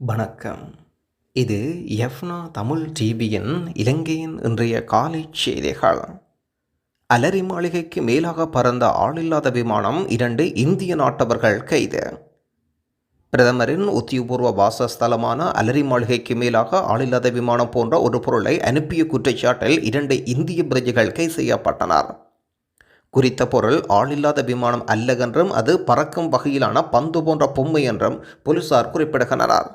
வணக்கம். இது எஃப்னா தமிழ் டிவியின் இலங்கையின் இன்றைய காலை செய்திகள். அலரி மாளிகைக்கு மேலாக பறந்த ஆளில்லாத விமானம் இரண்டு இந்திய நாட்டவர்கள் கைது. பிரதமரின் உத்தியபூர்வ வாசஸ்தலமான அலரி மாளிகைக்கு மேலாக ஆளில்லாத விமானம் போன்ற ஒரு பொருளை அனுப்பிய குற்றச்சாட்டில் இரண்டு இந்திய பிரஜைகள் கைது செய்யப்பட்டனர். குறித்த பொருள் ஆளில்லாத விமானம் அல்ல என்றும் அது பறக்கும் வகையிலான பந்து போன்ற பொம்மை என்றும் போலீசார் குறிப்பிடுகின்றனர்.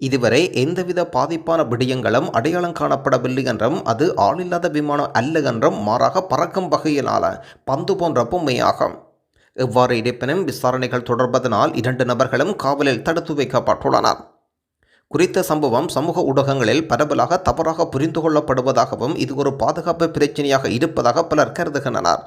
இதுவரை எந்தவித பாதிப்பான விடயங்களும் அடையாளம் காணப்படவில்லை என்றும் அது ஆளில்லாத விமானம் அல்ல என்றும் மாறாக பறக்கும் வகையிலான பந்து போன்ற பொம்மையாகும். எவ்வாறு இருப்பினும் விசாரணைகள் தொடர்பதனால் இரண்டு நபர்களும் காவலில் தடுத்து வைக்கப்பட்டுள்ளனர். குறித்த சம்பவம் சமூக ஊடகங்களில் பரவலாக தவறாக புரிந்து கொள்ளப்படுவதாகவும் இது ஒரு பாதுகாப்பு பிரச்சனையாக இருப்பதாக பலர் கருதுகின்றனர்.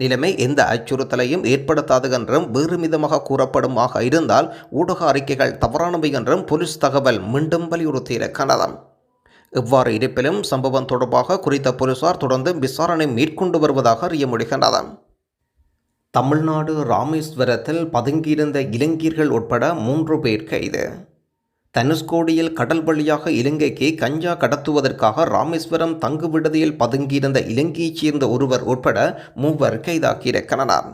நிலைமை எந்த அச்சுறுத்தலையும் ஏற்படுத்தாது என்றும் வேறு விதமாக கூறப்படுமாக இருந்தால் ஊடக அறிக்கைகள் தவறானவை என்றும் போலீஸ் தகவல் மீண்டும் வலியுறுத்தியிருக்கிறது இவ்வாறு இருப்பினும் சம்பவம் தொடர்பாக குறித்த போலீசார் தொடர்ந்து விசாரணை மேற்கொண்டு வருவதாக அறிய முடிகின்றது தமிழ்நாடு ராமேஸ்வரத்தில் பதுங்கியிருந்த இளைஞர்கள் உட்பட மூன்று பேர் கைது. தனுஷ்கோடியில் கடல் வழியாக இலங்கைக்கு கஞ்சா கடத்துவதற்காக ராமேஸ்வரம் தங்கு விடுதியில் பதுங்கியிருந்த இலங்கையைச் சேர்ந்த ஒருவர் உட்பட மூவர் கைதாகியிருக்கின்றனர்.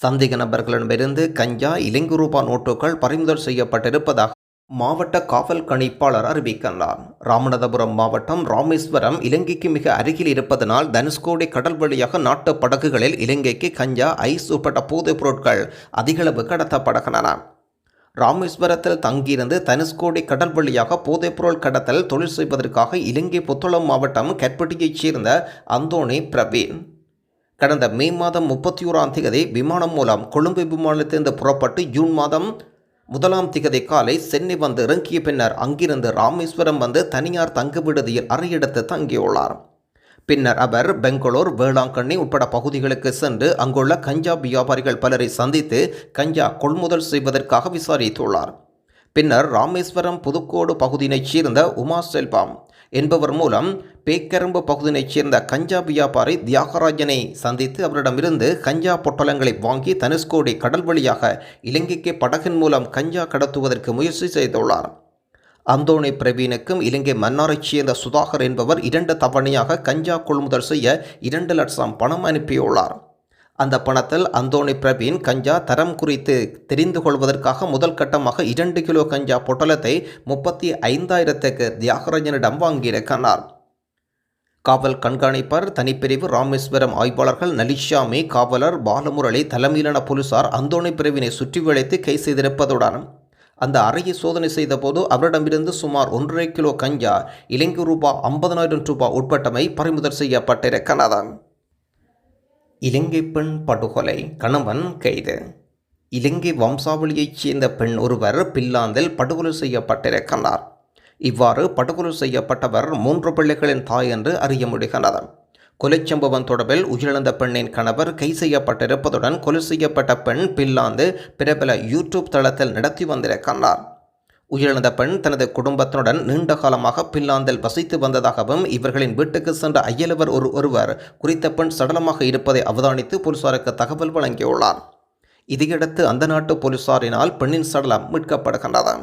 சந்தேக நபர்களிடமிருந்து கஞ்சா இலங்கை ரூபா நோட்டுகள் பறிமுதல் செய்யப்பட்டிருப்பதாக மாவட்ட காவல் கணிப்பாளர் அறிவிக்கின்றார். ராமநாதபுரம் மாவட்டம் ராமேஸ்வரம் இலங்கைக்கு மிக அருகில் இருப்பதனால் தனுஷ்கோடி கடல் வழியாக நாட்டு படகுகளில் இலங்கைக்கு கஞ்சா ஐஸ் உட்பட்ட போதைப் பொருட்கள் அதிகளவு கடத்தப்படுகின்றன. ராமேஸ்வரத்தில் தங்கியிருந்து தனுஷ்கோடி கடல் வழியாக போதைப்பொருள் கடத்தல் தொழில் செய்வதற்காக இலங்கை புத்தளம் மாவட்டம் கற்பட்டியைச் சேர்ந்த அந்தோணி பிரவீன் கடந்த மே மாதம் முப்பத்தி ஓராம் திகதி விமானம் மூலம் கொழும்பு விமானத்திலிருந்து புறப்பட்டு ஜூன் மாதம் முதலாம் திகதி காலை சென்னை வந்து இறங்கிய பின்னர் அங்கிருந்து ராமேஸ்வரம் வந்து தனியார் தங்கு விடுதியில் அறையெடுத்து தங்கியுள்ளார். பின்னர் அவர் பெங்களூர் வேளாங்கண்ணி உட்பட பகுதிகளுக்கு சென்று அங்குள்ள கஞ்சா வியாபாரிகள் பலரை சந்தித்து கஞ்சா கொள்முதல் செய்வதற்காக விசாரித்துள்ளார். பின்னர் ராமேஸ்வரம் புதுக்கோடு பகுதியினைச் சேர்ந்த உமா செல்வம் என்பவர் மூலம் பேக்கரும்பு பகுதியினைச் சேர்ந்த கஞ்சா வியாபாரி தியாகராஜனை சந்தித்து அவரிடமிருந்து கஞ்சா பொட்டலங்களை வாங்கி தனுஷ்கோடி கடல் வழியாக இலங்கைக்கு படகின் மூலம் கஞ்சா கடத்துவதற்கு முயற்சி செய்துள்ளார். அந்தோணி பிரவீனுக்கும் இலங்கை மன்னாரைச் சேர்ந்த சுதாகர் என்பவர் இரண்டு தவணையாக கஞ்சா கொள்முதல் செய்ய இரண்டு லட்சம் பணம் அனுப்பியுள்ளார். அந்த பணத்தில் அந்தோணி பிரவீன் கஞ்சா தரம் குறித்து தெரிந்து கொள்வதற்காக முதல் கட்டமாக இரண்டு கிலோ கஞ்சா பொட்டலத்தை முப்பத்தி ஐந்தாயிரத்துக்கு தியாகராஜனிடம் வாங்கியிருக்கிறார். காவல் கண்காணிப்பர் தனிப்பிரிவு ராமேஸ்வரம் ஆய்வாளர்கள் நலிஷாமி காவலர் பாலமுரளி தலைமையிலான போலீசார் அந்தோணி பிரிவினை சுற்றி வளைத்து கை செய்திருப்பதுடன் அந்த அறையை சோதனை செய்தபோது அவரிடமிருந்து சுமார் ஒன்றரை கிலோ கஞ்சா இலங்கை ரூபாய் ஐம்பதனாயிரம் ரூபாய் உட்பட்டமை பறிமுதல் செய்யப்பட்டிருக்கிறது இலங்கை பெண் படுகொலை கணவன் கைது. இலங்கை வம்சாவளியைச் சேர்ந்த பெண் ஒருவர் பில்லாந்தில் படுகொலை செய்யப்பட்டிருக்கிறார் இவ்வாறு படுகொலை செய்யப்பட்டவர் மூன்று பிள்ளைகளின் தாய் என்று அறிய முடிகிறது கொலை சம்பவம் தொடர்பில் உயிரிழந்த பெண்ணின் கணவர் கை செய்யப்பட்டிருப்பதுடன் கொலை செய்யப்பட்ட பெண் பில்லாந்து பிரபல யூடியூப் தளத்தில் நடத்தி வந்திருக்கின்றார் உயிரிழந்த பெண் தனது குடும்பத்தினுடன் நீண்ட காலமாக பில்லாந்தில் வசித்து வந்ததாகவும் இவர்களின் வீட்டுக்கு சென்ற அயலவர் ஒரு ஒருவர் குறித்த பெண் சடலமாக இருப்பதை அவதானித்து போலீசாருக்கு தகவல் வழங்கியுள்ளார். இதையடுத்து அந்த நாட்டு போலீசாரினால் பெண்ணின் சடலம் மீட்கப்படுகின்றது.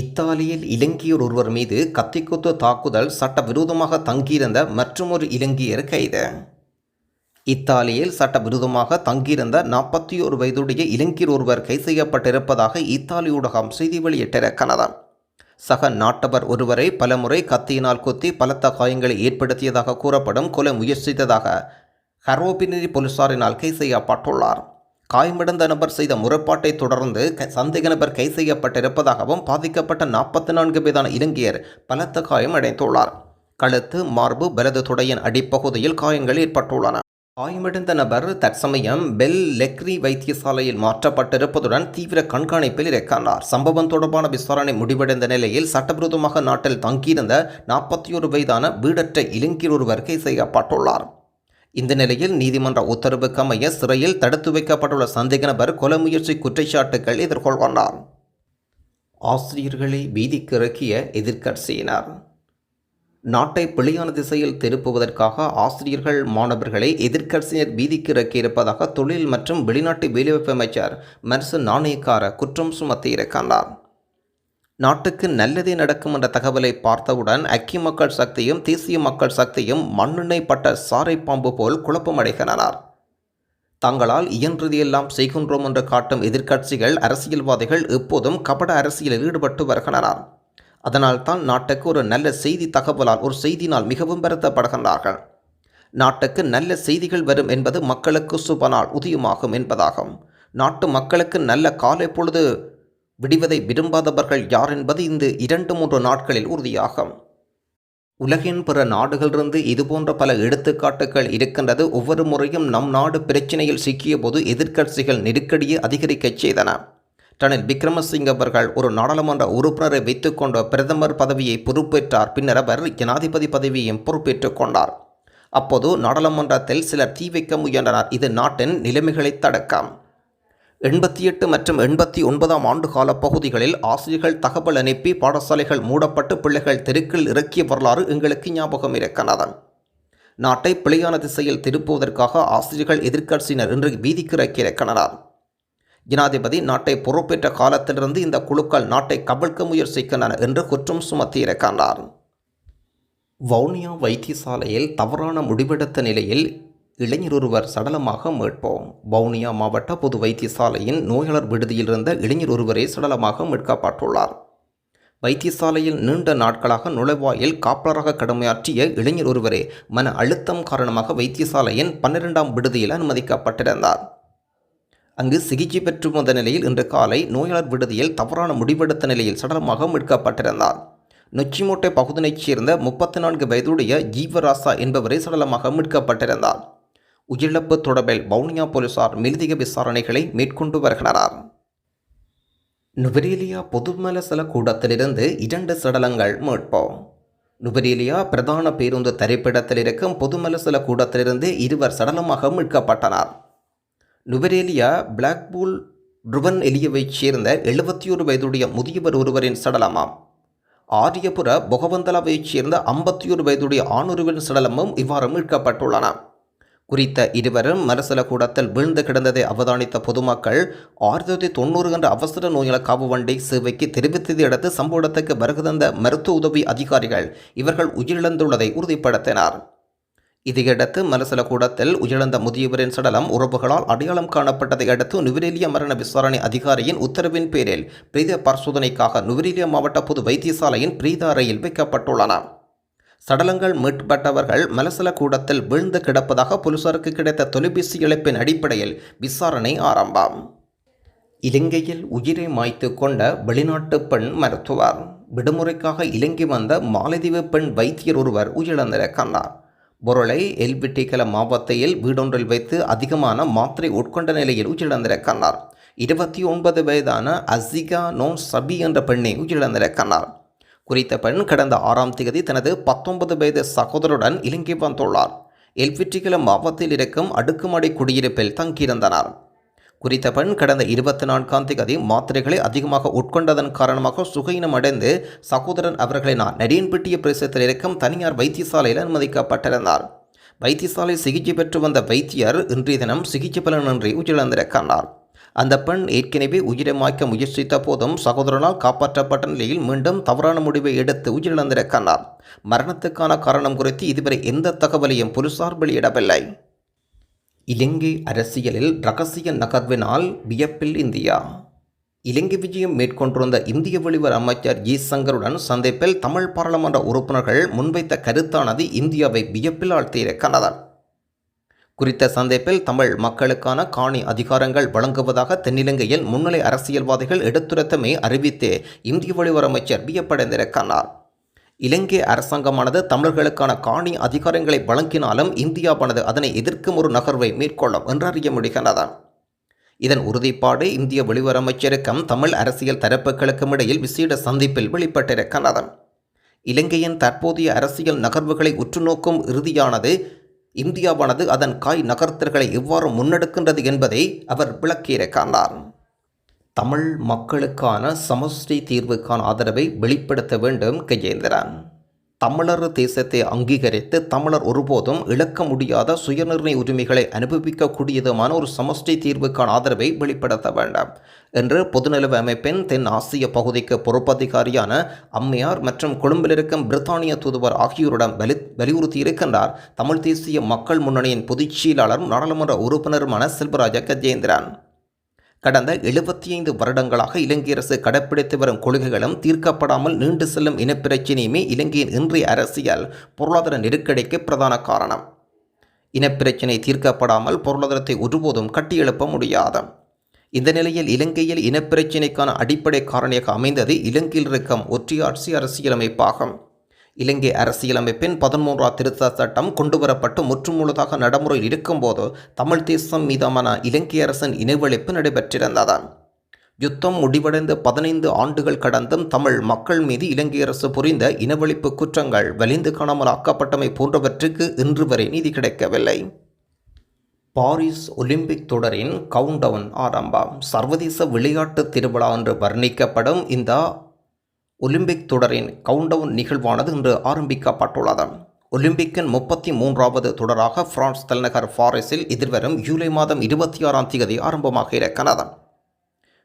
இத்தாலியில் இலங்கையர் ஒருவர் மீது கத்திக்குத்து தாக்குதல் சட்டவிரோதமாக தங்கியிருந்த மற்றொரு இலங்கையர் கைது. இத்தாலியில் சட்டவிரோதமாக தங்கியிருந்த நாற்பத்தி ஒரு வயதுடைய இலங்கையர் ஒருவர் கைது செய்யப்பட்டிருப்பதாக இத்தாலி ஊடகம் செய்தி வெளியிட்டிருக்கிறது. சக நாட்டவர் ஒருவரை பலமுறை கத்தியினால் குத்தி பலத்த காயங்களை ஏற்படுத்தியதாக கூறப்படும் கொலை முயற்சித்ததாக ஹரோபினரி போலீசாரினால் கைது செய்யப்பட்டுள்ளார். காயமடைந்த நபர் செய்த முறைப்பாட்டை தொடர்ந்து சந்தேக நபர் கை செய்யப்பட்டிருப்பதாகவும் பாதிக்கப்பட்ட நாற்பத்தி நான்கு வயதான இலங்கையர் பலத்த காயம் அடைந்துள்ளார். கழுத்து மார்பு வலது துடையின் அடிப்பகுதியில் காயங்கள் ஏற்பட்டுள்ளன. காயமடைந்த நபர் தற்சமயம் பெல் லெக்ரி வைத்தியசாலையில் மாற்றப்பட்டிருப்பதுடன் தீவிர கண்காணிப்பில் இருக்கிறார் சம்பவம் தொடர்பான விசாரணை முடிவடைந்த நிலையில் சட்டவிரோதமாக நாட்டில் தங்கியிருந்த நாற்பத்தி ஒரு வயதான வீடற்ற இலங்கையர் ஒருவர் கை செய்யப்பட்டுள்ளார். இந்த நிலையில் நீதிமன்ற உத்தரவுக்கு அமைய சிறையில் தடுத்து வைக்கப்பட்டுள்ள சந்தேக நபர் கொலை முயற்சி குற்றச்சாட்டுகள் எதிர்கொள்கிறார் ஆசிரியர்களை வீதிக்கு இறக்கிய எதிர்க்கட்சியினர். நாட்டை பிழையான திசையில் திருப்புவதற்காக ஆசிரியர்கள் மாணவர்களை எதிர்க்கட்சியினர் வீதிக்கு இறக்கியிருப்பதாக தொழில் மற்றும் வெளிநாட்டு வேலைவாய்ப்பு அமைச்சர் மர்சு நாணயக்கார குற்றம் சுமத்தியிருக்கின்றார் நாட்டுக்கு நல்லதே நடக்கும் என்ற தகவலை பார்த்தவுடன் அக்கி மக்கள் சக்தியும் தேசிய மக்கள் சக்தியும் மண்ணெண்ணெய் பட்ட சாரை பாம்பு போல் குழப்பமடைகின்றனர். தங்களால் இயன்றதையெல்லாம் செய்கின்றோம் என்று காட்டும் எதிர்க்கட்சிகள் அரசியல்வாதிகள் எப்போதும் கபட அரசியலில் ஈடுபட்டு வருகின்றனர். அதனால் தான் நாட்டுக்கு ஒரு நல்ல செய்தி தகவலால் ஒரு செய்தினால் மிகவும் வருத்தப்படுகின்றார்கள். நாட்டுக்கு நல்ல செய்திகள் வரும் என்பது மக்களுக்கு சுபநாள் உதயமாகும் என்பதாகும். நாட்டு மக்களுக்கு நல்ல காலை பொழுது விடுவதை விரும்பாதவர்கள் யார் என்பது இந்த இரண்டு மூன்று நாட்களில் உறுதியாகும். உலகின் பிற நாடுகளிலிருந்து இதுபோன்ற பல எடுத்துக்காட்டுகள் இருக்கின்றது. ஒவ்வொரு முறையும் நம் நாடு பிரச்சினையில் சிக்கியபோது எதிர்க்கட்சிகள் நெருக்கடியை அதிகரிக்கச் செய்தன. ரணில் விக்ரமசிங்க அவர்கள் ஒரு நாடாளுமன்ற உறுப்பினரை வைத்துக்கொண்ட பிரதமர் பதவியை பொறுப்பேற்றார். பின்னர் அவர் ஜனாதிபதி பதவியையும் பொறுப்பேற்றுக் கொண்டார். அப்போது நாடாளுமன்றத்தில் சிலர் தீ வைக்க முயன்றனர். இது நாட்டின் நிலைமைகளை தடுக்கம். எண்பத்தி எட்டு மற்றும் எண்பத்தி ஒன்பதாம் ஆண்டு கால பகுதிகளில் ஆசிரியர்கள் தகவல் அனுப்பி பாடசாலைகள் மூடப்பட்டு பிள்ளைகள் தெருக்கில் இறக்கிய வரலாறு எங்களுக்கு ஞாபகம் இருக்கிறது நாட்டை பிழையான திசையில் திருப்புவதற்காக ஆசிரியர்கள் எதிர்க்கட்சியினர் இன்று வீதிக்கு இறக்கியிருக்கிறார் ஜனாதிபதி நாட்டை பொறுப்பேற்ற காலத்திலிருந்து இந்த குழுக்கள் நாட்டை கவிழ்க்க முயற்சிக்கின்றன என்று குற்றம் சுமத்தியிருக்கின்றார் வவுனியா வைத்தியசாலையில் தவறான முடிவெடுத்த நிலையில் இளைஞர் ஒருவர் சடலமாக மீட்போம். வவுனியா மாவட்ட பொது வைத்தியசாலையின் நோயாளர் விடுதியில் இருந்த இளைஞர் ஒருவரே சடலமாக மீட்கப்பட்டுள்ளார். வைத்தியசாலையில் நீண்ட நாட்களாக நுழைவாயில் காப்பலராக கடமையாற்றிய இளைஞர் ஒருவரே மன அழுத்தம் காரணமாக வைத்தியசாலையின் பன்னிரெண்டாம் விடுதியில் அனுமதிக்கப்பட்டிருந்தார். அங்கு சிகிச்சை பெற்று வந்த நிலையில் இன்று காலை நோயாளர் விடுதியில் தவறான முடிவெடுத்த நிலையில் சடலமாக மீட்கப்பட்டிருந்தார். நொச்சிமோட்டை பகுதியைச் சேர்ந்த முப்பத்தி நான்கு வயதுடைய ஜீவராசா என்பவரை சடலமாக மீட்கப்பட்டிருந்தார். உயிரிழப்பு தொடர்பில் வவுனியா போலீசார் மேலதிக விசாரணைகளை மேற்கொண்டு வருகின்றனர் நுவரேலியா பொதுமலசல கூடத்திலிருந்து இரண்டு சடலங்கள் மீட்போம். நுவரேலியா பிரதான பேருந்து தரிப்பிடத்தில் இருக்கும் பொதுமலசல கூடத்திலிருந்து இருவர் சடலமாக மீட்கப்பட்டனர். நுவரேலியா பிளாக்பூல் ருவன் எலியவைச் சேர்ந்த எழுபத்தி ஒரு வயதுடைய முதியவர் ஒருவரின் சடலமாம். ஆரியபுர பொகவந்தலாவைச் சேர்ந்த ஐம்பத்தி ஒரு வயதுடைய ஆணுருவின் சடலமும் இவ்வாறு மீட்கப்பட்டுள்ளன. குறித்த இருவரும் மரசல கூடத்தில் வீழ்ந்து கிடந்ததை அவதானித்த பொதுமக்கள் ஆயிரத்தி தொள்ளாயிரத்தி தொண்ணூறு என்ற அவசர நோயாள காவு வண்டி சேவைக்கு தெரிவித்ததை அடுத்து சம்பவத்துக்கு வருகை தந்த மருத்துவ உதவி அதிகாரிகள் இவர்கள் உயிரிழந்துள்ளதை உறுதிப்படுத்தினார். இதையடுத்து மலசல கூடத்தில் உயிரிழந்த முதியவரின் சடலம் உறவுகளால் அடையாளம் காணப்பட்டதை அடுத்து நுவரேலியா மரண விசாரணை அதிகாரியின் உத்தரவின் பேரில் பிரேத பரிசோதனைக்காக நுவரேலியா மாவட்ட பொது வைத்தியசாலையின் பிரீதா அறையில் வைக்கப்பட்டுள்ளன. சடலங்கள் மீட்பட்டவர்கள் மலசல கூடத்தில் வீழ்ந்து கிடப்பதாக போலீசாருக்கு கிடைத்த தொலைபேசி இழப்பின் அடிப்படையில் விசாரணை ஆரம்பம். இலங்கையில் உயிரை மாய்த்து கொண்ட வெளிநாட்டு பெண் மருத்துவர். விடுமுறைக்காக இலங்கை வந்த மாலத்தீவு பெண் வைத்தியர் ஒருவர் உயிரிழந்திருக்கின்றார் பொருளை எல்பிட்டிகல மாவட்டத்தில் வீடொன்றில் வைத்து அதிகமான மாத்திரை உட்கொண்ட நிலையில் உயிரிழந்திருக்கின்றார் இருபத்தி ஒன்பது வயதான அசிகா நோன் சபி என்ற பெண்ணை உயிரிழந்திருக்கின்றார் குறித்த பெண் கடந்த ஆறாம் தேதி தனது பத்தொன்பது வயது சகோதரருடன் இலங்கை வந்துள்ளார். எல்பிட்டிகல மாவட்டத்தில் இருக்கும் அடுக்குமாடி குடியிருப்பில் தங்கியிருந்தனர். குறித்த பெண் கடந்த இருபத்தி நான்காம் தேதி மாத்திரைகளை அதிகமாக உட்கொண்டதன் காரணமாக சுகையினம் அடைந்து சகோதரன் அவர்களினால் நரியன்பட்டிய பிரதேசத்தில் இருக்கும் தனியார் வைத்தியசாலையில் அனுமதிக்கப்பட்டிருந்தார். வைத்தியசாலை சிகிச்சை பெற்று வந்த வைத்தியர் இன்றைய தினம் சிகிச்சை பலனின்றி உயிரிழந்திருக்கின்றார் அந்த பெண் ஏற்கனவே உயிரை மாய்க்க முயற்சித்த போதும் சகோதரனால் காப்பாற்றப்பட்ட நிலையில் மீண்டும் தவறான முடிவை எடுத்து உயிரிழந்திருக்கிறார் மரணத்துக்கான காரணம் குறித்து இதுவரை எந்த தகவலையும் போலீசார் வெளியிடவில்லை. இலங்கை அரசியலில் ரகசிய நகர்வினால் வியப்பில் இந்தியா. இலங்கை விஜயம் மேற்கொண்டிருந்த இந்திய வெளிவர் அமைச்சர் ஜி. சங்கருடன் சந்திப்பில் தமிழ் பாராளுமன்ற உறுப்பினர்கள் முன்வைத்த கருத்தானது இந்தியாவை வியப்பில் ஆழ்த்தியிருக்கிறது குறித்த சந்திப்பில் தமிழ் மக்களுக்கான காணி அதிகாரங்கள் வழங்குவதாக தென்னிலங்கையில் முன்னிலை அரசியல்வாதிகள் எடுத்துரைத்தமை அறிவித்து இந்திய வெளிவர் அமைச்சர் வியப்படைந்திருக்கிறார் இலங்கை அரசாங்கமானது தமிழர்களுக்கான காணி அதிகாரங்களை வழங்கினாலும் இந்தியாவானது அதனை எதிர்க்கும் ஒரு நகர்வை மேற்கொள்ளும் என்று அறிய முடிகிறது இதன் உறுதிப்பாடு இந்திய வெளியுறவு அமைச்சருக்கும் தமிழ் அரசியல் தரப்புகளுக்கும் இடையில் விசேட சந்திப்பில் வெளிப்பட்டிருக்கிறது இலங்கையின் தற்போதைய அரசியல் நகர்வுகளை உற்றுநோக்கும் இறுதியானது இந்தியாவானது அதன் காய் நகர்த்தல்களை எவ்வாறு முன்னெடுக்கின்றது என்பதை அவர் விளக்கியிருக்கிறார் தமிழ் மக்களுக்கான சமஷ்டி தீர்வுக்கான ஆதரவை வெளிப்படுத்த வேண்டும் கஜேந்திரன் தமிழர் தேசத்தை அங்கீகரித்து தமிழர் ஒருபோதும் இழக்க முடியாத சுயநிர்ணய உரிமைகளை அனுபவிக்கக்கூடியதுமான ஒரு சமஷ்டி தீர்வுக்கான ஆதரவை வெளிப்படுத்த வேண்டாம் என்று பொதுநலவு அமைப்பின் தென் ஆசிய பகுதிக்கு பொறுப்பதிகாரியான அம்மையார் மற்றும் கொழும்பில் இருக்கும் பிரித்தானிய தூதுவர் ஆகியோரிடம் வலி வலியுறுத்தியிருக்கின்றார். தமிழ் தேசிய மக்கள் முன்னணியின் பொதுச் செயலாளரும் நாடாளுமன்ற உறுப்பினருமான செல்வராஜ கஜேந்திரன். கடந்த எழுபத்தி ஐந்து வருடங்களாக இலங்கை அரசு கடைப்பிடித்து வரும் கொள்கைகளும் தீர்க்கப்படாமல் நீண்டு செல்லும் இனப்பிரச்சினையுமே இலங்கையின் இன்றைய அரசியல் பொருளாதார நெருக்கடிக்கு பிரதான காரணம். இனப்பிரச்சினை தீர்க்கப்படாமல் பொருளாதாரத்தை ஒருபோதும் கட்டியெழுப்ப முடியாது. இந்த நிலையில் இலங்கையில் இனப்பிரச்சினைக்கான அடிப்படை காரணியாக அமைந்தது இலங்கையில் இருக்கும் ஒற்றையாட்சி அரசியலமைப்பாகும். இலங்கை அரசியலமைப்பின் பதிமூன்றாம் திருத்த சட்டம் கொண்டுவரப்பட்டு முற்றுமுழுதாக நடைமுறையில் இருக்கும்போது தமிழ் தேசம் மீதான இலங்கை அரசின் இனவழிப்பு நடைபெற்றிருந்தது. யுத்தம் முடிவடைந்து பதினைந்து ஆண்டுகள் கடந்தும் தமிழ் மக்கள் மீது இலங்கை அரசு புரிந்த இனவழிப்பு குற்றங்கள் வலிந்து காணாமல் ஆக்கப்பட்டமை போன்றவற்றுக்கு இன்று வரை நீதி கிடைக்கவில்லை. பாரிஸ் ஒலிம்பிக் தொடரின் கவுண்டவுன் ஆரம்பம். சர்வதேச விளையாட்டு திருவிழா என்று வர்ணிக்கப்படும் இந்த ஒலிம்பிக் தொடரின் கவுண்டவுன் நிகழ்வானது இன்று ஆரம்பிக்கப்பட்டுள்ளது ஒலிம்பிக்கின் முப்பத்தி மூன்றாவது தொடராக பிரான்ஸ் தலைநகர் பாரிஸில் எதிர்வரும் ஜூலை மாதம் இருபத்தி ஆறாம் தேதி ஆரம்பமாக இருக்கிறது.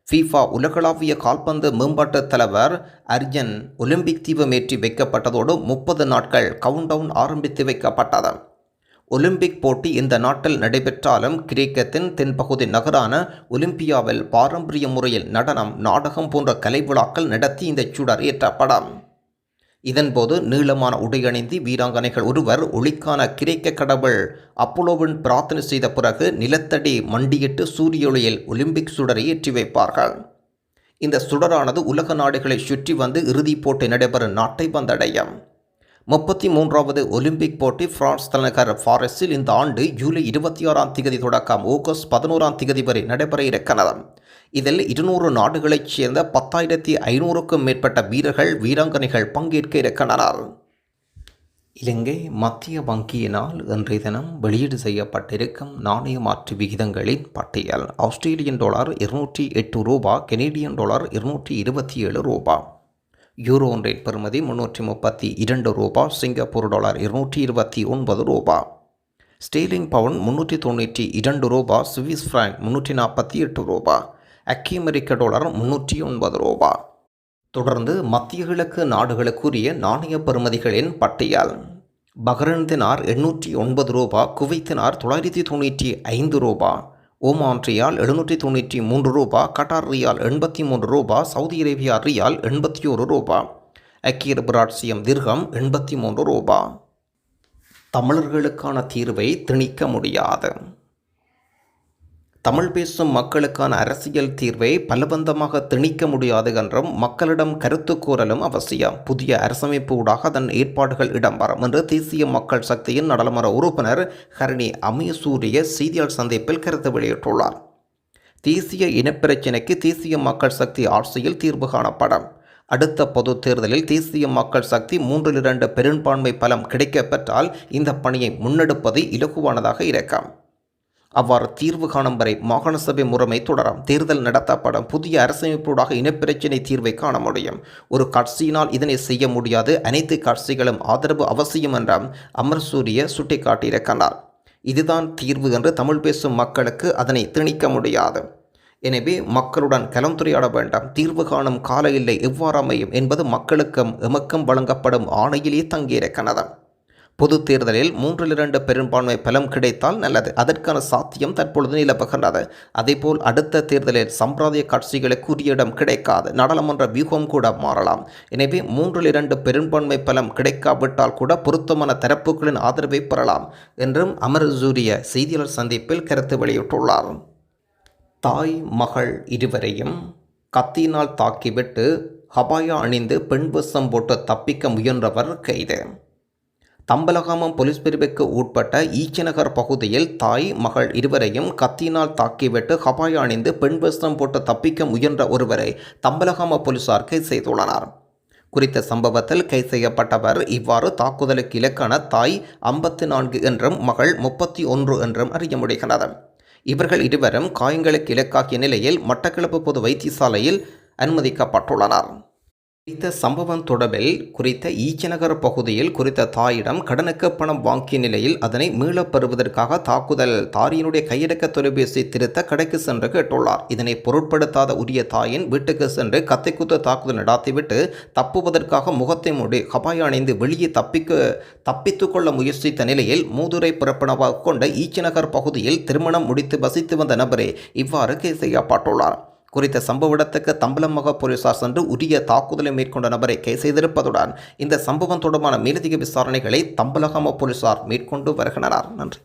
ஃபீஃபா உலகளாவிய கால்பந்து மேம்பாட்டு தலைவர் அர்ஜன் ஒலிம்பிக் தீபமேற்றி வைக்கப்பட்டதோடு முப்பது நாட்கள் கவுண்டவுன் ஆரம்பித்து வைக்கப்பட்டது. ஒலிம்பிக் போட்டி இந்த நாட்டில் நடைபெற்றாலும் கிரேக்கத்தின் தென்பகுதி நகரான ஒலிம்பியாவில் பாரம்பரிய முறையில் நடனம் நாடகம் போன்ற கலை விழாக்கள் நடத்தி இந்த சுடர் ஏற்றப்படும். இதன்போது நீளமான உடையணிந்து வீராங்கனைகள் ஒருவர் ஒளிக்கான கிரேக்க கடவுள் அப்போலோவின் பிரார்த்தனை செய்த பிறகு நிலத்தடி மண்டியிட்டு சூரிய ஒளியில் ஒலிம்பிக் சுடரை ஏற்றி வைப்பார்கள். இந்த சுடரானது உலக நாடுகளை சுற்றி வந்து இறுதிப் போட்டி நடைபெறும் நாட்டை வந்தடையும். முப்பத்தி மூன்றாவது ஒலிம்பிக் போட்டி பிரான்ஸ் தலைநகர் ஃபாரஸில் இந்த ஆண்டு ஜூலை இருபத்தி ஆறாம் திகதி தொடக்கம். ஆகஸ்ட் பதினோராம் தேதி வரை நடைபெற இருக்கிறது இதில் இருநூறு நாடுகளைச் சேர்ந்த பத்தாயிரத்தி ஐநூறுக்கும் மேற்பட்ட வீரர்கள் வீராங்கனைகள் பங்கேற்க இருக்கின்றனர் இலங்கை மத்திய வங்கியினால் இன்றைய தினம் வெளியீடு செய்யப்பட்டிருக்கும் நாணய மாற்று விகிதங்களின் பட்டியல். ஆஸ்திரேலியன் டாலர் இருநூற்றி எட்டு ரூபா கெனேடியன் டாலர் இருநூற்றி இருபத்தி ஏழு ரூபா. யூரோ ஒன்றின் பெறுமதி முன்னூற்றி முப்பத்தி இரண்டு ரூபா சிங்கப்பூர் டாலர் இருநூற்றி இருபத்தி ஒன்பது ரூபா. ஸ்டீலிங் பவுன் முன்னூற்றி தொண்ணூற்றி இரண்டு ரூபா சுவிஸ் ஃப்ராங்க் முன்னூற்றி நாற்பத்தி எட்டு ரூபா அக்கி அமெரிக்க டாலர் முன்னூற்றி ஒன்பது ரூபா. தொடர்ந்து மத்திய கிழக்கு நாடுகளுக்குரிய நாணய பெறுமதிகளின் பட்டியல். பஹ்ரைன் தினார் எண்ணூற்றி ஒன்பது ரூபா குவைத்தினார் தொள்ளாயிரத்தி தொண்ணூற்றி ஐந்து ரூபா. ஓமான் ரியால் எழுநூற்றி தொண்ணூற்றி மூன்று ரூபா கட்டார் ரியால் எண்பத்தி மூன்று ரூபா சவுதி அரேபியா ரியால் எண்பத்தி ஒரு ரூபா அக்கீர் பிராட்சியம் திர்கம் எண்பத்தி மூன்று ரூபா. தமிழர்களுக்கான தீர்வை திணிக்க முடியாது. தமிழ் பேசும் மக்களுக்கான அரசியல் தீர்வை பலவந்தமாக திணிக்க முடியாது என்றும் மக்களிடம் கருத்து கூறலும் அவசியம். புதிய அரசமைப்பு ஊடாக அதன் ஏற்பாடுகள் இடம்பெறும் என்று தேசிய மக்கள் சக்தியின் நாடாளுமன்ற உறுப்பினர் ஹரணி அமயசூரிய செய்தியாளர் சந்திப்பில் கருத்து வெளியிட்டுள்ளார். தேசிய இனப்பிரச்சினைக்கு தேசிய மக்கள் சக்தி ஆட்சியில் தீர்வு காணப்படும். அடுத்த பொது தேர்தலில் தேசிய மக்கள் சக்தி மூன்றில் இரண்டு பெரும்பான்மை பலம் கிடைக்கப்பெற்றால் இந்த பணியை முன்னெடுப்பது இலகுவானதாக இருக்கும். அவ்வாறு தீர்வு காணும் வரை மாகாண சபை முறைமை தொடரும். தேர்தல் நடத்தப்படும். புதிய அரசமைப்பூடாக இனப்பிரச்சினை தீர்வை காண முடியும். ஒரு கட்சியினால் இதனை செய்ய முடியாது. அனைத்து கட்சிகளும் ஆதரவு அவசியம் என்றும் அமர் சூரிய சுட்டிக்காட்டியிருக்கிறார். இதுதான் தீர்வு என்று தமிழ் பேசும் மக்களுக்கு அதனை திணிக்க முடியாது. எனவே மக்களுடன் கலந்துரையாட வேண்டாம். தீர்வு காணும் கால இல்லை எவ்வாறு அமையும் என்பது மக்களுக்கும் எமக்கும் வழங்கப்படும் ஆணையிலே தங்கியிருக்கிறது. பொது தேர்தலில் மூன்றில் இரண்டு பெரும்பான்மை பலம் கிடைத்தால் நல்லது. அதற்கான சாத்தியம் தற்பொழுது நிலவுகின்றது. அதேபோல் அடுத்த தேர்தலில் சம்பிரதாய கட்சிகளுக்கு உரிய இடம் கிடைக்காது. நாடாளுமன்ற வியூகம் கூட மாறலாம். எனவே மூன்றில் இரண்டு பெரும்பான்மை பலம் கிடைக்காவிட்டால் கூட பொருத்தமான தரப்புகளின் ஆதரவை பெறலாம் என்றும் அமர் ஜூரிய செய்தியாளர் சந்திப்பில் கருத்து வெளியிட்டுள்ளார். தாய் மகள் இருவரையும் கத்தியினால் தாக்கிவிட்டு ஹபாயா அணிந்து பெண் வசம் போட்டு தப்பிக்க முயன்றவர் கைது. தம்பலகாமம் போலீஸ் பிரிவுக்கு உட்பட்ட ஈச்சநகர் பகுதியில் தாய் மகள் இருவரையும் கத்தியினால் தாக்கிவிட்டு ஹபாய் அணிந்து பெண் வஸ்திரம் போட்டு தப்பிக்க முயன்ற ஒருவரை தம்பலகாம போலீசார் கைது செய்துள்ளனர். குறித்த சம்பவத்தில் கைது செய்யப்பட்டவர் இவ்வாறு தாக்குதலுக்கு இலக்கான தாய் ஐம்பத்தி நான்கு என்றும் மகள் முப்பத்தி ஒன்று என்றும் அறிய முடிகிறது. இவர்கள் இருவரும் காயங்களுக்கு இலக்காகிய நிலையில் மட்டக்களப்பு பொது வைத்தியசாலையில் அனுமதிக்கப்பட்டுள்ளனர். குறித்த சம்பவம் தொடர்பில் குறித்த ஈச்சநகர் பகுதியில் குறித்த தாயிடம் கடனுக்கு பணம் வாங்கிய நிலையில் அதனை மீளப் பெறுவதற்காக தாக்குதல் தாரியினுடைய கையடக்க தொலைபேசி திருத்த கடைக்கு சென்று கேட்டுள்ளார். இதனை பொருட்படுத்தாத உரிய தாயின் வீட்டுக்கு சென்று கத்திக்குத்து தாக்குதல் நடாத்திவிட்டு தப்புவதற்காக முகத்தை மூடி ஹபாய் அணிந்து வெளியே தப்பிக்க தப்பித்துக் கொள்ள முயற்சித்த நிலையில் மூதுரை பிறப்பினவாக கொண்ட ஈச்சநகர் பகுதியில் திருமணம் முடித்து வசித்து வந்த நபரே இவ்வாறு கைது செய்யப்பட்டுள்ளார் குறித்த சம்பவ இடத்துக்கு தம்பலமக போலீசார் சென்று உரிய தாக்குதலை மேற்கொண்ட நபரை கைது செய்திருப்பதுடன் இந்த சம்பவம் தொடர்பான மேலதிக விசாரணைகளை தம்பலகம போலீசார் மேற்கொண்டு வருகின்றனர். நன்றி.